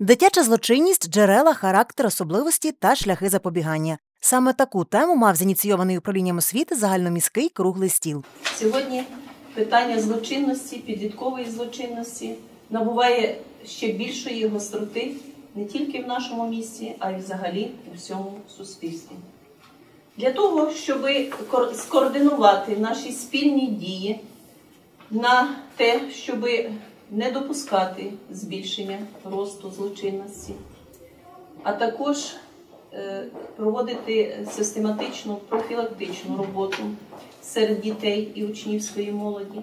Дитяча злочинність, джерела, характер, особливості та шляхи запобігання. Саме таку тему мав зініційований управлінням освіти загальноміський круглий стіл. Сьогодні питання злочинності, підліткової злочинності набуває ще більшої гостроти не тільки в нашому місті, а й взагалі у всьому суспільстві. Для того, щоб скоординувати наші спільні дії на те, щоб не допускати збільшення росту злочинності, а також е, проводити систематичну профілактичну роботу серед дітей і учнівської молоді.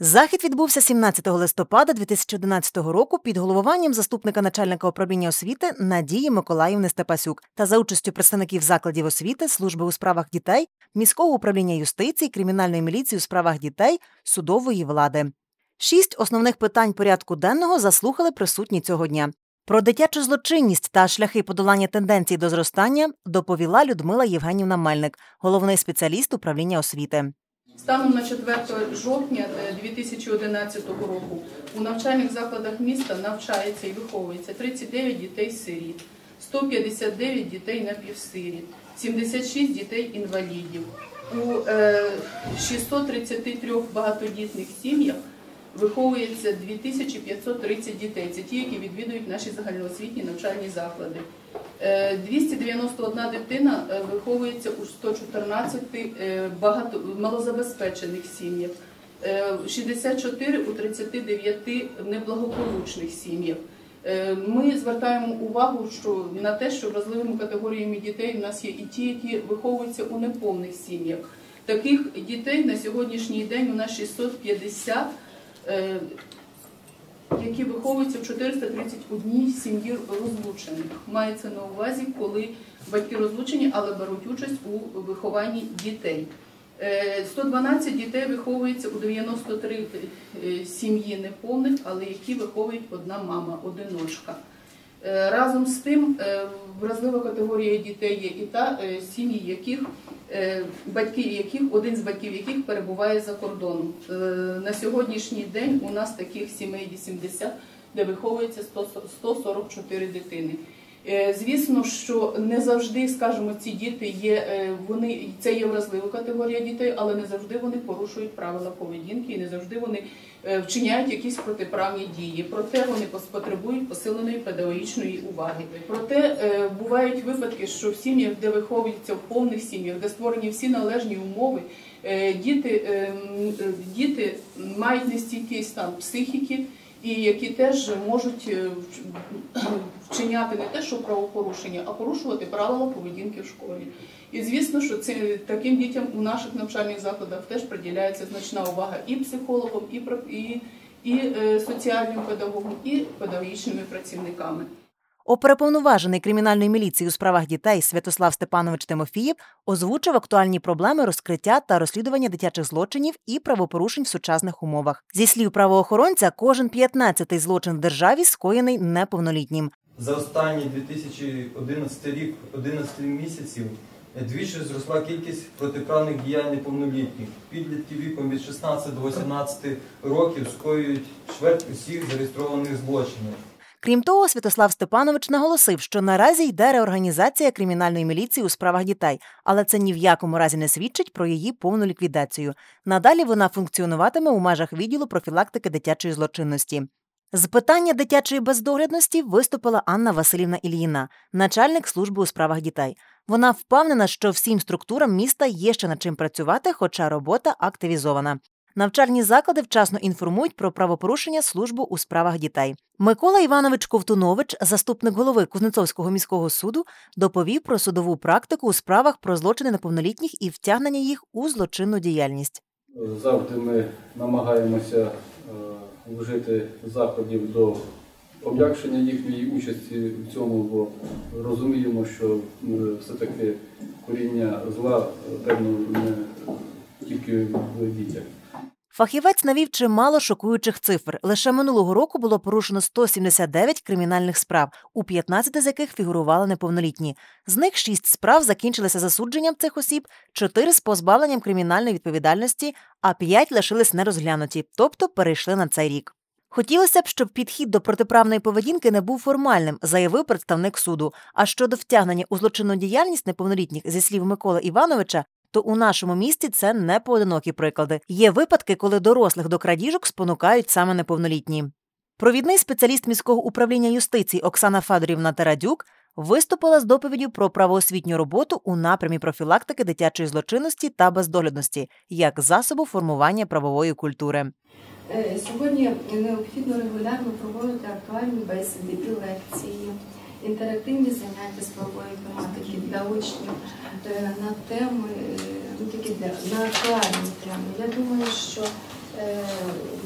Захід відбувся 17 листопада 2011 року під головуванням заступника начальника управління освіти Надії Миколаївни Степасюк та за участю представників закладів освіти, служби у справах дітей, міського управління юстиції, кримінальної міліції у справах дітей, судової влади. Шість основних питань порядку денного заслухали присутні цього дня. Про дитячу злочинність та шляхи подолання тенденцій до зростання доповіла Людмила Євгенівна Мельник, головний спеціаліст управління освіти. Станом на 4 жовтня е, 2011 року у навчальних закладах міста навчається і виховується 39 дітей-сиріт, 159 дітей напівсиріт, 76 дітей-інвалідів. У е, 633 багатодітних сім'ях виховується 2530 дітей. Це ті, які відвідують наші загальноосвітні навчальні заклади. Е, 291 дитина е, виховується у 114 е, багато малозабезпечених сім'ях, е, 64 у 39 неблагополучних сім'ях. Е, Ми звертаємо увагу що на те, що вразливими категоріями дітей в нас є і ті, які виховуються у неповних сім'ях. Таких дітей на сьогоднішній день у нас 650 е, які виховуються в 431 сім'ї розлучених. Мається на увазі, коли батьки розлучені, але беруть участь у вихованні дітей. Е, 112 дітей виховується у 93 е, сім'ї неповних, але які виховують одна мама, одиночка. Е, Разом з тим, е, вразлива категорія дітей є і та е, сім'ї, яких батьків яких один з батьків яких перебуває за кордоном. На сьогоднішній день у нас таких сімей 80, де виховується 100 144 дитини. Е, Звісно, що не завжди, скажімо, ці діти є, е, вони це є вразлива категорія дітей, але не завжди вони порушують правила поведінки і не завжди вони е, вчиняють якісь протиправні дії. Проте вони потребують посиленої педагогічної уваги. Проте бувають випадки, що в сім'ях, де виховуються в повних сім'ях, де створені всі належні умови, діти, е, м, е, діти мають нестійкий стан психіки. І які теж можуть е, вчиняти не те, що правопорушення, а порушувати правила поведінки в школі. І звісно, що це таким дітям у наших навчальних закладах теж приділяється значна увага і психологам, і і, і е, соціальним педагогам, і педагогічними працівниками. Оперуповноважений кримінальної міліції у справах дітей Святослав Степанович Тимофієв озвучив актуальні проблеми розкриття та розслідування дитячих злочинів і правопорушень в сучасних умовах. Зі слів правоохоронця, кожен 15-й злочин в державі скоєний неповнолітнім. За останній 2011 рік, 11 місяців, двічі зросла кількість протиправних діянь неповнолітніх. Підлітки віком від 16 до 18 років скоюють чверть усіх зареєстрованих злочинів. Крім того, Святослав Степанович наголосив, що наразі йде реорганізація кримінальної міліції у справах дітей, але це ні в якому разі не свідчить про її повну ліквідацію. Надалі вона функціонуватиме у межах відділу профілактики дитячої злочинності. З питання дитячої бездоглядності виступила Анна Василівна Ільїна, начальник служби у справах дітей. Вона впевнена, що всім структурам міста є ще над чим працювати, хоча робота активізована. Навчальні заклади вчасно інформують про правопорушення службу у справах дітей. Микола Іванович Ковтунович, заступник голови Кузнецовського міського суду, доповів про судову практику у справах про злочини неповнолітніх і втягнення їх у злочинну діяльність. Завжди ми намагаємося е, вжити заходів до пом'якшення їхньої участі в цьому, бо розуміємо, що все-таки коріння зла е, певно не тільки в дітях. Фахівець навів чимало шокуючих цифр. Лише минулого року було порушено 179 кримінальних справ, у 15 з яких фігурували неповнолітні. З них 6 справ закінчилися засудженням цих осіб, 4 з позбавленням кримінальної відповідальності, а 5 лишились нерозглянуті, тобто перейшли на цей рік. Хотілося б, щоб підхід до протиправної поведінки не був формальним, заявив представник суду. А щодо втягнення у злочинну діяльність неповнолітніх зі слів Миколи Івановича, то у нашому місті це не поодинокі приклади. Є випадки, коли дорослих до крадіжок спонукають саме неповнолітні. Провідний спеціаліст міського управління юстиції Оксана Федорівна Тарадюк виступила з доповіддю про правоосвітню роботу у напрямі профілактики дитячої злочинності та бездоглядності як засобу формування правової культури. Е, Сьогодні необхідно регулярно проводити актуальні бесіди і лекції, інтерактивні заняття з правової тематики для учнів е, на теми, е, ну такі для на актуальні теми. Я думаю, що е,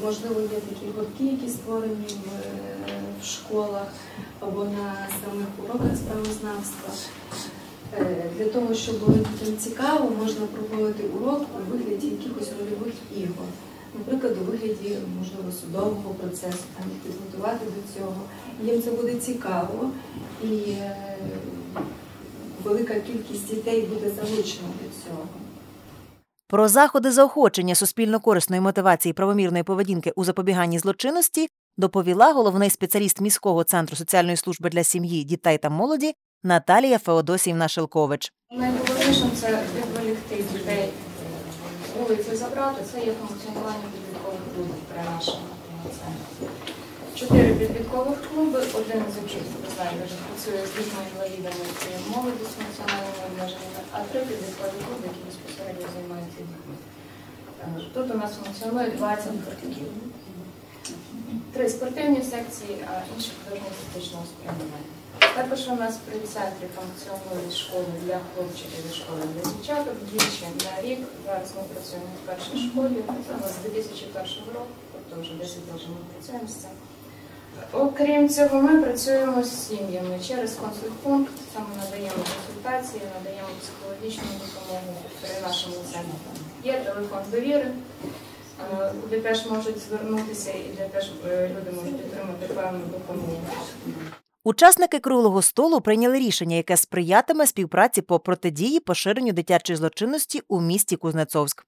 можливо є такі гуртки, які створені в, школах або на самих уроках справознавства. Для того, щоб було дітям цікаво, можна проводити урок у вигляді якихось рольових ігор. Наприклад, у вигляді можливо судового процесу, там їх підготувати до цього. Їм це буде цікаво і е, велика кількість дітей буде залучена до цього. Про заходи заохочення суспільно-корисної мотивації правомірної поведінки у запобіганні злочинності доповіла головний спеціаліст міського центру соціальної служби для сім'ї, дітей та молоді Наталія Феодосіївна Шелкович. Найголовнішим це вулиці забрати, це є функціонування підліткових клубів при нашому центрі. Чотири підліткових клуби, один з яких, знаєте, вже працює з дітьми інвалідами і молоді з функціональними обмеженнями, а три підліткові клуби, які безпосередньо займаються дітьми. Е, Тут у нас функціонує 20 гуртків. Три спортивні секції, а інші художньо-естетичного спрямування. Також у нас при центрі функціонують школи для хлопчиків і школи для дівчаток двічі на рік. Зараз ми працюємо в першій школі. Це з 2001 року, тобто вже 10 років ми працюємо з цим. Окрім цього, ми працюємо з сім'ями через консультпункт. Саме надаємо консультації, надаємо психологічну допомогу при нашому центрі. Є телефон довіри, куди теж можуть звернутися і де теж е, люди можуть отримати певну допомогу. Учасники круглого столу прийняли рішення, яке сприятиме співпраці по протидії поширенню дитячої злочинності у місті Кузнецовськ.